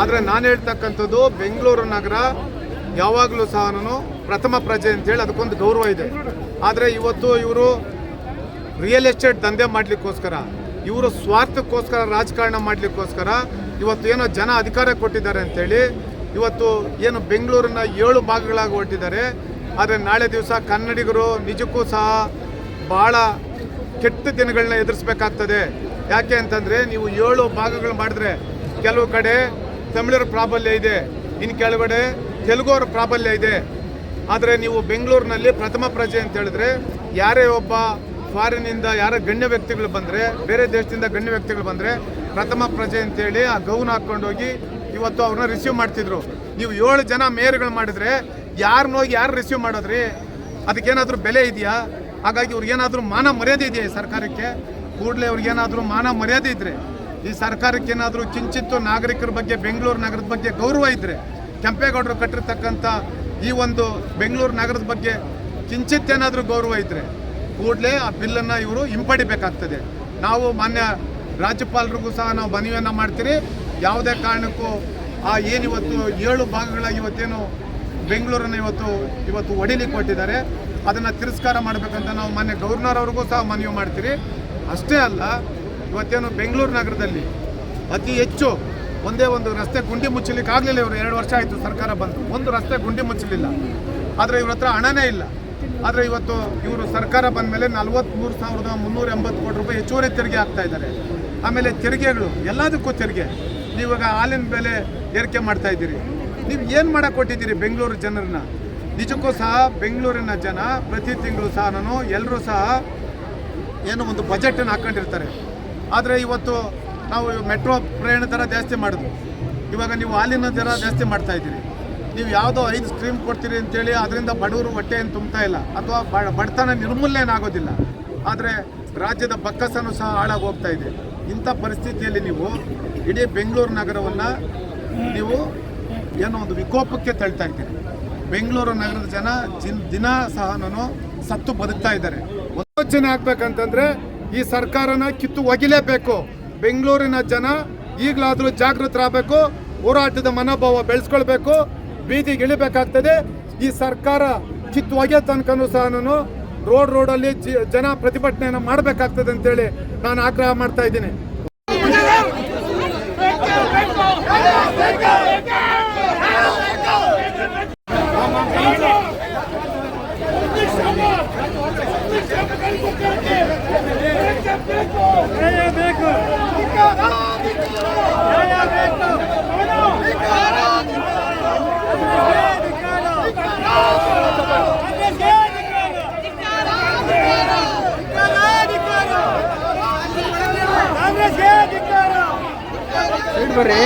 ಆದರೆ ನಾನು ಹೇಳ್ತಕ್ಕಂಥದ್ದು ಬೆಂಗಳೂರು ನಗರ ಯಾವಾಗಲೂ ಸಹ ನಾನು ಪ್ರಥಮ ಪ್ರಜೆ ಅಂತೇಳಿ ಅದಕ್ಕೊಂದು ಗೌರವ ಇದೆ. ಆದರೆ ಇವತ್ತು ಇವರು ರಿಯಲ್ ಎಸ್ಟೇಟ್ ದಂಧೆ ಮಾಡಲಿಕ್ಕೋಸ್ಕರ, ಇವರು ಸ್ವಾರ್ಥಕ್ಕೋಸ್ಕರ ರಾಜಕಾರಣ ಮಾಡಲಿಕ್ಕೋಸ್ಕರ ಇವತ್ತು ಏನೋ ಜನ ಅಧಿಕಾರ ಕೊಟ್ಟಿದ್ದಾರೆ ಅಂತೇಳಿ ಇವತ್ತು ಏನು ಬೆಂಗಳೂರನ್ನ ಏಳು ಭಾಗಗಳಾಗಿ ಹೊರಟಿದ್ದಾರೆ ಆದರೆ ನಾಳೆ ದಿವಸ ಕನ್ನಡಿಗರು ನಿಜಕ್ಕೂ ಸಹ ಭಾಳ ಕೆಟ್ಟ ದಿನಗಳನ್ನ ಎದುರಿಸ್ಬೇಕಾಗ್ತದೆ. ಯಾಕೆ ಅಂತಂದರೆ ನೀವು ಏಳು ಭಾಗಗಳು ಮಾಡಿದ್ರೆ ಕೆಲವು ಕಡೆ ತಮಿಳರ ಪ್ರಾಬಲ್ಯ ಇದೆ. ಇನ್ನು ಕೆಳಗಡೆ ತೆಲುಗುವರ ಪ್ರಾಬಲ್ಯ ಇದೆ. ಆದರೆ ನೀವು ಬೆಂಗಳೂರಿನಲ್ಲಿ ಪ್ರಥಮ ಪ್ರಜೆ ಅಂತ ಹೇಳಿದ್ರೆ ಯಾರೇ ಒಬ್ಬ ಫಾರಿನಿಂದ ಯಾರ ಗಣ್ಯ ವ್ಯಕ್ತಿಗಳು ಬಂದರೆ, ಬೇರೆ ದೇಶದಿಂದ ಗಣ್ಯ ವ್ಯಕ್ತಿಗಳು ಬಂದರೆ ಪ್ರಥಮ ಪ್ರಜೆ ಅಂತೇಳಿ ಆ ಗೌನ್ ಹಾಕ್ಕೊಂಡೋಗಿ ಇವತ್ತು ಅವ್ರನ್ನ ರಿಸೀವ್ ಮಾಡ್ತಿದ್ರು. ನೀವು ಏಳು ಜನ ಮೇಯರ್ಗಳು ಮಾಡಿದರೆ ಯಾರನ್ನ ಹೋಗಿ ಯಾರು ರಿಸೀವ್ ಮಾಡೋದ್ರಿ? ಅದಕ್ಕೇನಾದರೂ ಬೆಲೆ ಇದೆಯಾ? ಹಾಗಾಗಿ ಅವ್ರಿಗೇನಾದರೂ ಮಾನ ಮರ್ಯಾದೆ ಇದೆಯಾ ಸರ್ಕಾರಕ್ಕೆ? ಕೂಡಲೇ ಅವ್ರಿಗೇನಾದರೂ ಮಾನ ಮರ್ಯಾದೆ ಇದ್ದರೆ ಈ ಸರ್ಕಾರಕ್ಕೆ ಏನಾದರೂ ಕಿಂಚಿತ್ತು ನಾಗರಿಕರ ಬಗ್ಗೆ, ಬೆಂಗಳೂರು ನಗರದ ಬಗ್ಗೆ ಗೌರವ ಇದ್ದರೆ ಕೆಂಪೇಗೌಡರು ಕಟ್ಟಿರ್ತಕ್ಕಂಥ ಈ ಒಂದು ಬೆಂಗಳೂರು ನಗರದ ಬಗ್ಗೆ ಕಿಂಚಿತ್ತೇನಾದರೂ ಗೌರವ ಇದ್ದರೆ ಕೂಡಲೇ ಆ ಬಿಲ್ಲನ್ನು ಇವರು ಹಿಂಪಡಿಬೇಕಾಗ್ತದೆ. ನಾವು ಮಾನ್ಯ ರಾಜ್ಯಪಾಲರಿಗೂ ಸಹ ನಾವು ಮನವಿಯನ್ನು ಮಾಡ್ತೀರಿ. ಯಾವುದೇ ಕಾರಣಕ್ಕೂ ಆ ಏನಿವತ್ತು ಏಳು ಭಾಗಗಳ ಇವತ್ತೇನು ಬೆಂಗಳೂರನ್ನು ಇವತ್ತು ಇವತ್ತು ಒಡಿಲಿ ಕೊಟ್ಟಿದ್ದಾರೆ. ಅದನ್ನು ತಿರಸ್ಕಾರ ಮಾಡಬೇಕಂತ ನಾವು ಮಾನ್ಯ ಗವರ್ನರ್ ಅವ್ರಿಗೂ ಸಹ ಮನವಿ ಮಾಡ್ತೀರಿ. ಅಷ್ಟೇ ಅಲ್ಲ ಇವತ್ತೇನು ಬೆಂಗಳೂರು ನಗರದಲ್ಲಿ ಅತಿ ಹೆಚ್ಚು ಒಂದೇ ಒಂದು ರಸ್ತೆ ಗುಂಡಿ ಮುಚ್ಚಲಿಕ್ಕೆ ಆಗಲಿಲ್ಲ ಇವರು. ಎರಡು ವರ್ಷ ಆಯಿತು ಸರ್ಕಾರ ಬಂದು ಒಂದು ರಸ್ತೆ ಗುಂಡಿ ಮುಚ್ಚಲಿಲ್ಲ. ಆದರೆ ಇವ್ರ ಹತ್ರ ಹಣನೇ ಇಲ್ಲ. ಆದರೆ ಇವತ್ತು ಇವರು ಸರ್ಕಾರ ಬಂದ ಮೇಲೆ ನಲ್ವತ್ತ್ಮೂರು ಸಾವಿರದ ಮುನ್ನೂರ ಎಂಬತ್ತು ಕೋಟಿ ರೂಪಾಯಿ ಹೆಚ್ಚುವರಿ ತೆರಿಗೆ ಆಗ್ತಾ ಇದ್ದಾರೆ. ಆಮೇಲೆ ತೆರಿಗೆಗಳು, ಎಲ್ಲದಕ್ಕೂ ತೆರಿಗೆ. ನೀವಾಗ ಹಾಲಿನ ಬೆಲೆ ಏರಿಕೆ ಮಾಡ್ತಾ ಇದ್ದೀರಿ. ನೀವು ಏನು ಮಾಡಕ್ಕೆ ಕೊಟ್ಟಿದ್ದೀರಿ ಬೆಂಗಳೂರು ಜನರನ್ನ? ನಿಜಕ್ಕೂ ಸಹ ಬೆಂಗಳೂರಿನ ಜನ ಪ್ರತಿ ತಿಂಗಳು ಸಹ ನಾನು ಎಲ್ಲರೂ ಸಹ ಏನೋ ಒಂದು ಬಜೆಟನ್ನು ಹಾಕೊಂಡಿರ್ತಾರೆ. ಆದರೆ ಇವತ್ತು ನಾವು ಮೆಟ್ರೋ ಪ್ರಯಾಣ ದರ ಜಾಸ್ತಿ ಮಾಡಿದ್ವಿ ಇವಾಗ ನೀವು ಹಾಲಿನ ದರ ಜಾಸ್ತಿ ಮಾಡ್ತಾ ಇದ್ದೀರಿ. ನೀವು ಯಾವುದೋ ಐದು ಸ್ಟ್ರೀಮ್ ಕೊಡ್ತೀರಿ ಅಂತೇಳಿ ಅದರಿಂದ ಬಡವರು ಹೊಟ್ಟೆಯನ್ನು ತುಂಬ್ತಾ ಇಲ್ಲ. ಅಥವಾ ಬಡತನ ನಿರ್ಮೂಲನೆ ಆಗೋದಿಲ್ಲ. ಆದರೆ ರಾಜ್ಯದ ಬಕ್ಕಸನ್ನು ಸಹ ಹಾಳಾಗಿ ಹೋಗ್ತಾ ಇದೆ. ಇಂಥ ಪರಿಸ್ಥಿತಿಯಲ್ಲಿ ನೀವು ಇಡೀ ಬೆಂಗಳೂರು ನಗರವನ್ನು ನೀವು ಏನೋ ಒಂದು ವಿಕೋಪಕ್ಕೆ ತಳ್ತಾ ಇದ್ದೀರಿ. ಬೆಂಗಳೂರು ನಗರದ ಜನ ಜಿನ್ ದಿನ ಸಹ ನಾನು ಸತ್ತು ಬದುಕ್ತಾ ಇದ್ದಾರೆ. ಯೋಚನೆ ಆಗ್ಬೇಕಂತಂದ್ರೆ ಈ ಸರ್ಕಾರನ ಕಿತ್ತು ಒಗಿಲೇಬೇಕು. ಬೆಂಗಳೂರಿನ ಜನ ಈಗಲಾದರೂ ಜಾಗೃತರಾಗಬೇಕು, ಹೋರಾಟದ ಮನೋಭಾವ ಬೆಳೆಸ್ಕೊಳ್ಬೇಕು, ಬೀದಿಗೆ ಇಳಿಬೇಕಾಗ್ತದೆ. ಈ ಸರ್ಕಾರ ಕಿತ್ತು ಒಗೆಯೋ ತನಕನೂ ಸಹ ನಾನು ರೋಡ್ ರೋಡಲ್ಲಿ ಜನ ಪ್ರತಿಭಟನೆಯನ್ನು ಮಾಡಬೇಕಾಗ್ತದೆ ಅಂತೇಳಿ ನಾನು ಆಗ್ರಹ ಮಾಡ್ತಾ ಇದ್ದೀನಿ. ಬರ್ರಿ.